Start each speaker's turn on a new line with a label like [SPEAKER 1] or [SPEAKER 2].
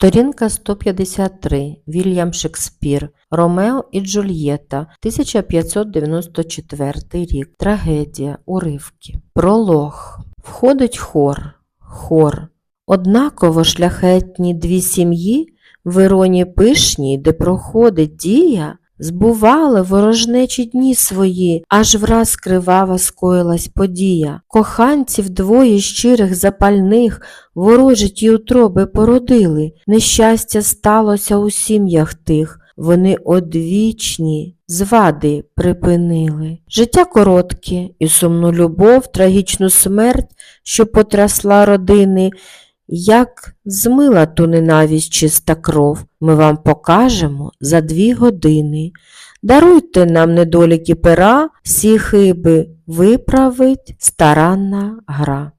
[SPEAKER 1] Сторінка 153. Вільям Шекспір. Ромео і Джульєта. 1594 рік. Трагедія. Уривки. Пролог. Входить хор. Хор. Однаково шляхетні дві сім'ї в Іроні пишній, де проходить дія, збували ворожнечі дні свої, аж враз кривава скоїлась подія. Коханців двоє щирих запальних ворожі утроби породили. Нещастя сталося у сім'ях тих. Вони одвічні звади припинили. Життя коротке і сумну любов, трагічну смерть, що потрясла родини, як змила ту ненависть чиста кров, ми вам покажемо за дві години. Даруйте нам недоліки пера, всі хиби виправить старанна гра.